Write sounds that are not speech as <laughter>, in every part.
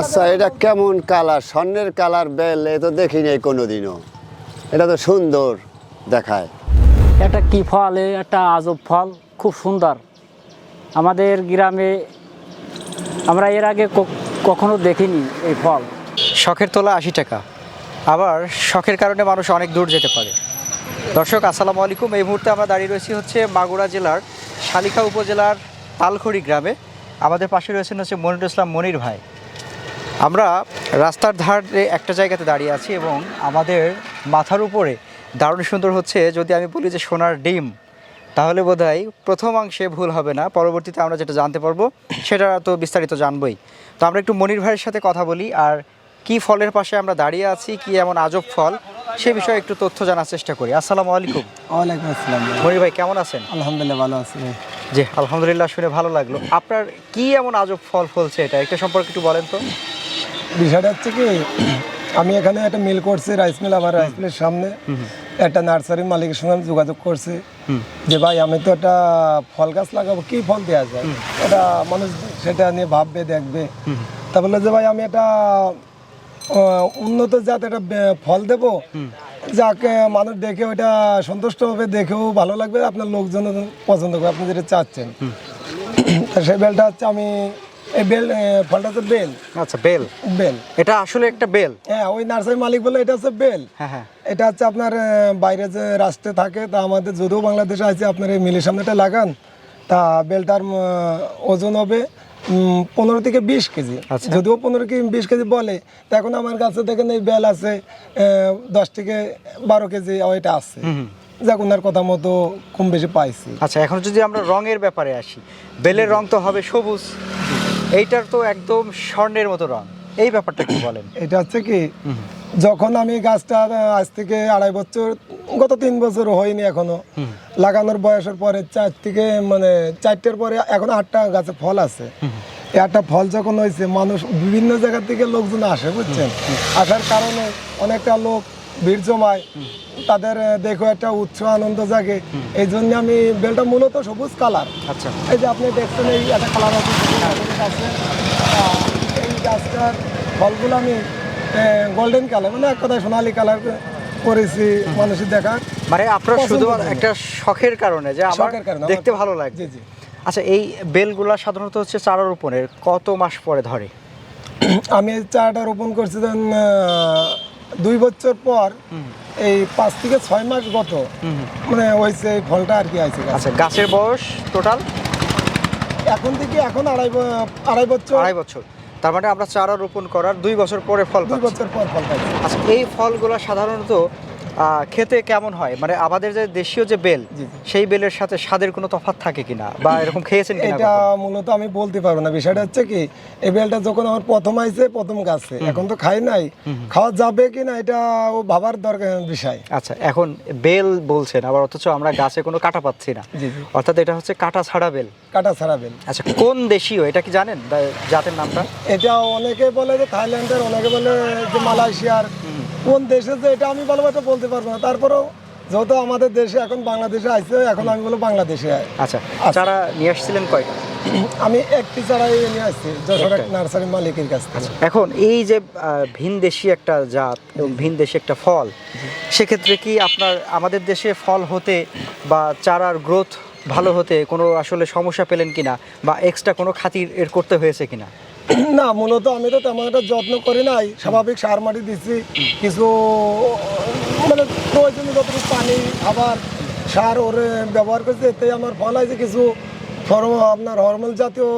আচ্ছা এটা কেমন কালার? স্বর্ণের কালার বেল এ তো দেখিনি কোনোদিনও। এটা তো সুন্দর দেখায়। এটা কি ফল? এ একটা আজব ফল খুব সুন্দর। আমাদের গ্রামে আমরা এর আগে কখনো দেখিনি এই ফল। শখের তোলা আশি টাকা। আবার শখের কারণে মানুষ অনেক দূর যেতে পারে। দর্শক আসসালামু আলাইকুম। এই মুহূর্তে আমরা দাঁড়িয়ে রয়েছি হচ্ছে মাগুরা জেলার শালিখা উপজেলার তালখড়ি গ্রামে। আমাদের পাশে রয়েছেন হচ্ছে মনির ইসলাম মনির ভাই। আমরা রাস্তার ধারে একটা জায়গাতে দাঁড়িয়ে আছি এবং আমাদের মাথার উপরে দারুণ সুন্দর হচ্ছে যদি আমি বলি যে সোনার ডিম তাহলে বোধহয় প্রথমাংশে ভুল হবে না পরবর্তীতে আমরা যেটা জানতে পারব সেটা তো বিস্তারিত জানবই। তো আমরা একটু মনির ভাইয়ের সাথে কথা বলি আর কি ফলের পাশে আমরা দাঁড়িয়ে আছি কি এমন আজব ফল সে বিষয়ে একটু তথ্য জানার চেষ্টা করি। আসসালামু আলাইকুম। ওয়ালাইকুম আসসালাম। মনির ভাই কেমন আছেন? আলহামদুলিল্লাহ ভালো আছি। জি আলহামদুলিল্লাহ শুনে ভালো লাগল। আপনার কি এমন আজব ফল ফলছে এটা? এটা সম্পর্কে একটু বলেন তো। বিষয়টা হচ্ছে কি আমি এখানে একটা মিল করছি রাইস মিল আমার রাইস মিলের সামনে। একটা নার্সারি মালিকের সঙ্গে আমি যোগাযোগ করছি। যে ভাই আমি তো একটা ফল গাছ লাগাবো কি ফল দেওয়া যায়? এটা মানুষ সেটা নিয়ে ভাববে দেখবে। তা বলল যে ভাই আমি একটা উন্নত জাত একটা ফল দেব। যাকে মানুষ দেখে ওটা সন্তুষ্ট হবে দেখেও ভালো লাগবে আপনার লোকজন পছন্দ করে আপনি যেটা চাচ্ছেন। সেই বেলটা হচ্ছে আমি এই বেল ফলটা বেল। আচ্ছা বেল। বেল। এটা আসলে একটা বেল? হ্যাঁ ওই নার্সারি মালিক বলে এটা হচ্ছে বেল। হ্যাঁ হ্যাঁ। এটা হচ্ছে আপনার বাইরে যে রাস্তায় থাকে তা আমাদের যদিও বাংলাদেশে আছে আপনার এই মিলের সামনেটা লাগান তা বেলটার ওজন হবে পনেরো থেকে বিশ কেজি। আচ্ছা। যদিও পনেরো কি বিশ কেজি বলে তা এখন আমার কাছে দেখেন এই বেল আছে দশ থেকে বারো কেজি ওইটা আছে। যাক ওনার কথা মতো কম বেশি পাইছি। আচ্ছা এখন যদি আমরা রঙের ব্যাপারে আসি বেলের রং তো হবে সবুজ। এইটার তো একদম স্বর্ণের মতো রং। এই ব্যাপারটা কি বলেন? <coughs> এটা হচ্ছে কি যখন আমি গাছটা আজ থেকে আড়াই বছর গত তিন বছর হয়নি এখনও। লাগানোর বয়সের পরে চার থেকে মানে চারটের পরে এখন আটটা গাছে ফল আছে। আটটা ফল যখন হয়েছে মানুষ বিভিন্ন জায়গা থেকে লোকজন আসে বুঝছেন? আসার কারণে অনেকটা লোক ভিড় জমায় তাদের দেখো একটা উৎস আনন্দ জাগে। এই জন্য আমি বেলটা মূলত সবুজ কালার। আচ্ছা। এই যে আপনি দেখছেন এই একটা কালার আছে এই গাছটার ফলগুলো আমি গোল্ডেন কালার মানে এক কথায় সোনালি কালার করেছি মানুষের দেখার মানে আপনার শুধু একটা শখের কারণে যে আমার দেখতে ভালো লাগে জি জি। আচ্ছা এই বেলগুলা সাধারণত হচ্ছে চারা রোপণের কত মাস পরে ধরে? আমি চারাটা রোপণ করছি দুই বছর পর এই পাঁচ থেকে ছয় মাস গত মানে হয়েছে ফলটা আর কি আছে আচ্ছা গাছের বয়স টোটাল এখন থেকে এখন আড়াই আড়াই বছর। আড়াই বছর। তার মানে আমরা চারা রোপণ করার দুই বছর পরে ফল দুই বছর পর ফল পাই আচ্ছা এই ফলগুলো সাধারণত খেতে কেমন হয়? মানে আমাদের যে দেশীয় যে বেল। সেই বেলের সাথে স্বাদের কোনো তফাৎ থাকে কিনা? বা <laughs> এরকম খেয়েছেন কিনা এটা মূলত আমি বলতে পারব না। বিষয়টা হচ্ছে কি এই বেলটা যখন আমার প্রথম আইছে প্রথম গাছে। এখন তো খাই নাই। খাওয়া যাবে কিনা এটা ও ভাবার দরকার বিষয়। আচ্ছা এখন বেল বলছেন আবার অথচ আমরা গাছে কোনো কাটা পাচ্ছি না। অর্থাৎ এটা হচ্ছে কাটা ছাড়া বেল। কাটা ছাড়া বেল। আচ্ছা কোন দেশীয়? এটা কি জানেন? জাতের নামটা? এটা অনেকে বলে যে থাইল্যান্ডের অনেকে বলে যে মালয়েশিয়ার। কোন দেশে যে এটা আমি এটা বলতে পারব না। তারপরেও যেহেতু আমাদের দেশে এখন বাংলাদেশে আছে এখন আমি বলব বাংলাদেশে আচ্ছা চারা নিয়ে আসছিলেন কয়টা? আমি একটি চারাই নিয়ে আসছি যশোর এক? নার্সারি মালিকের কাছ থেকে। এখন এই যে আহ, ভিন দেশি একটা জাত এবং ভিন দেশি একটা ফল সেক্ষেত্রে কি আপনার আমাদের দেশে ফল হতে বা চারার গ্রোথ ভালো হতে কোনো আসলে সমস্যা পেলেন কিনা? বা এক্সট্রা কোনো খাতির এর করতে হয়েছে কিনা? না মূলত আমি তো তেমন একটা যত্ন করি নাই। স্বাভাবিক সার মাটি দিচ্ছি কিছু মানে প্রয়োজনীয় যতটুকু পানি খাবার সার ওরে ব্যবহার করছি এতে আমার ফল আছে কিছু আপনার হরমোন জাতীয়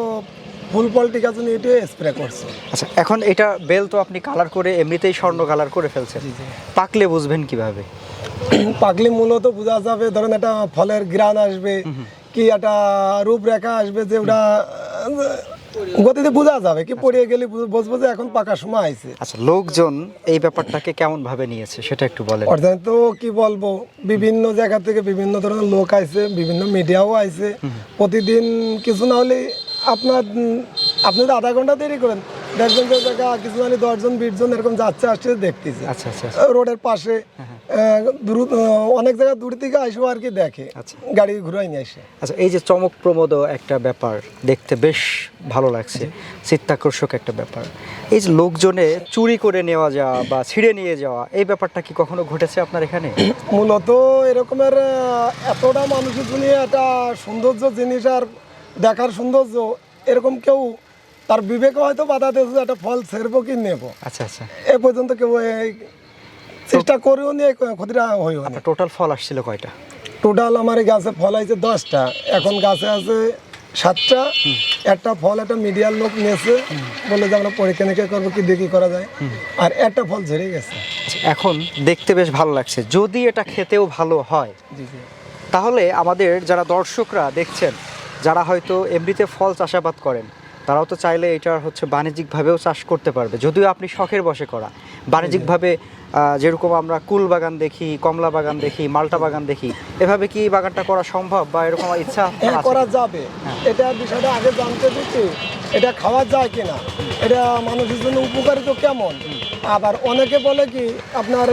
ফুল ফল টিকা জন্য এটি স্প্রে করছে। আচ্ছা এখন এটা বেল তো আপনি কালার করে এমনিতেই স্বর্ণ কালার করে ফেলছেন। পাকলে বুঝবেন কীভাবে? পাকলে মূলত বোঝা যাবে ধরেন একটা ফলের গ্রান আসবে কি একটা রূপরেখা আসবে যে ওটা গতিতে বোঝা যাবে কি পড়িয়ে গেলে বুঝব যে এখন পাকা সময় আইছে। আচ্ছা লোকজন এই ব্যাপারটাকে কেমন ভাবে নিয়েছে সেটা একটু বলেন। অর্থাৎ তো কি বলব বিভিন্ন জায়গা থেকে বিভিন্ন ধরনের লোক আইছে বিভিন্ন মিডিয়াও আইছে। প্রতিদিন কিছু না হলে আপনার আপনি তো আধা ঘণ্টা দেরি করেন। দেখবেন যে জায়গা কিছু না হলে দশজন বিশ জন এরকম যাচ্ছে আসছে দেখতেছে। আচ্ছা আচ্ছা রোডের পাশে আহ, দূর অনেক জায়গা দূর থেকে আসব আর কি দেখে। আচ্ছা। গাড়ি ঘুরাই নিয়ে আসে। আচ্ছা এই যে চমক প্রমোদ একটা ব্যাপার দেখতে বেশ ভালো লাগছে চিত্তাকর্ষক একটা ব্যাপার। এই যে লোকজনে চুরি করে নেওয়া যাওয়া বা ছিঁড়ে নিয়ে যাওয়া এই ব্যাপারটা কি কখনো ঘটেছে আপনার এখানে? <clears throat> মূলত এরকমের এতটা মানুষের জন্য একটা সৌন্দর্য জিনিস আর দেখার সৌন্দর্য এরকম কেউ তার বিবেকে হয়তো বাধা দিয়েছে একটা ফল ছেড়বো কি নেব। আচ্ছা আচ্ছা। এ পর্যন্ত কেউ এই চেষ্টা করেও নিয়ে ক্ষতিটা হয়েও আপনার টোটাল ফল আসছিল কয়টা? টোটাল আমার এই গাছে ফল আছে দশটা। এখন গাছে আছে সাতটা। একটা ফল একটা মিডিয়ার লোক নিয়েছে। বলে যে আমরা পরীক্ষা নিরীক্ষা করব কি দেখি করা যায়। আর একটা ফল ঝরে গেছে। আচ্ছা, এখন দেখতে বেশ ভালো লাগছে। যদি এটা খেতেও ভালো হয় জি জি। তাহলে আমাদের যারা দর্শকরা দেখছেন যারা হয়তো এমনিতে ফল চাষাবাদ করেন তারাও তো চাইলে এটার হচ্ছে বাণিজ্যিকভাবেও চাষ করতে পারবে। যদিও আপনি শখের বসে করা বাণিজ্যিকভাবে যেরকম আমরা কুল বাগান দেখি কমলা বাগান দেখি মালটা বাগান দেখি এভাবে কি বাগানটা করা সম্ভব বা এরকম ইচ্ছা হ্যাঁ? করা যাবে। এটা বিষয়টা আগে জানতে দিচ্ছি এটা খাওয়া যায় কিনা? এটা মানুষের জন্য উপকারিত কেমন? আবার অনেকে বলে কি আপনার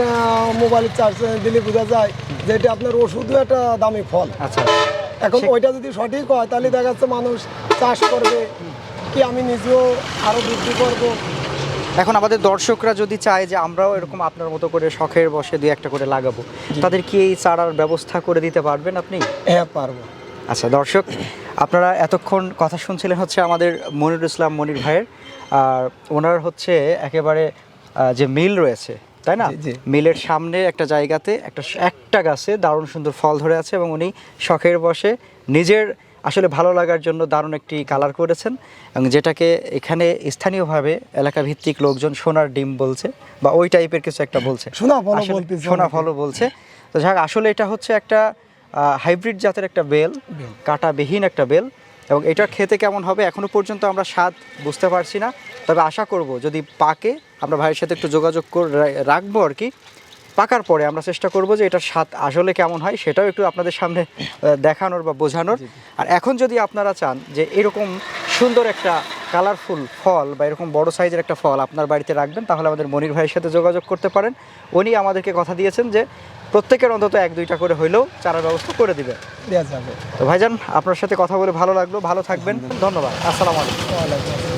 মোবাইল চার্জ দিলে বোঝা যায় যে এটা আপনার ওষুধও একটা দামি ফল। আচ্ছা। এখন ওইটা যদি সঠিক হয় তাহলে দেখা যাচ্ছে মানুষ চাষ করবে। কি আমি নিজেও আরও বৃদ্ধি করব। এখন আমাদের দর্শকরা যদি চায় যে আমরাও এরকম আপনার মতো করে শখের বসে দুই একটা করে লাগাবো তাদের কি এই চারার ব্যবস্থা করে দিতে পারবেন আপনি? হ্যাঁ পারব। আচ্ছা দর্শক আপনারা এতক্ষণ কথা শুনছিলেন হচ্ছে আমাদের মনিরুল ইসলাম মনির ভাইয়ের আর ওনার হচ্ছে একেবারে যে মিল রয়েছে তাই না। মিলের সামনে একটা জায়গাতে একটা একটা গাছে দারুণ সুন্দর ফল ধরে আছে এবং উনি শখের বসে নিজের আসলে ভালো লাগার জন্য দারুণ একটি কালার করেছেন এবং যেটাকে এখানে স্থানীয়ভাবে এলাকা ভিত্তিক লোকজন সোনার ডিম বলছে বা ওই টাইপের কিছু একটা বলছে। সোনা ফলও আসলে সোনা ফলও বলছে। তো যাক আসলে এটা হচ্ছে একটা হাইব্রিড জাতের একটা বেল কাঁটাবিহীন একটা বেল এবং এটা খেতে কেমন হবে এখনও পর্যন্ত আমরা স্বাদ বুঝতে পারছি না। তবে আশা করব যদি পাকে আমরা ভাইয়ের সাথে একটু যোগাযোগ করে রাখব আর কি। পাকার পরে আমরা চেষ্টা করব যে এটার স্বাদ আসলে কেমন হয় সেটাও একটু আপনাদের সামনে দেখানোর বা বোঝানোর। আর এখন যদি আপনারা চান যে এরকম সুন্দর একটা কালারফুল ফল বা এরকম বড় সাইজের একটা ফল আপনার বাড়িতে রাখবেন তাহলে আমাদের মনির ভাইয়ের সাথে যোগাযোগ করতে পারেন। উনি আমাদেরকে কথা দিয়েছেন যে প্রত্যেকের অন্তত এক দুইটা করে হইলেও চারার ব্যবস্থা করে দিবে। তো ভাইজান আপনার সাথে কথা বলে ভালো লাগল ভালো থাকবেন ধন্যবাদ। আসসালামু আলাইকুম। আসসালাম।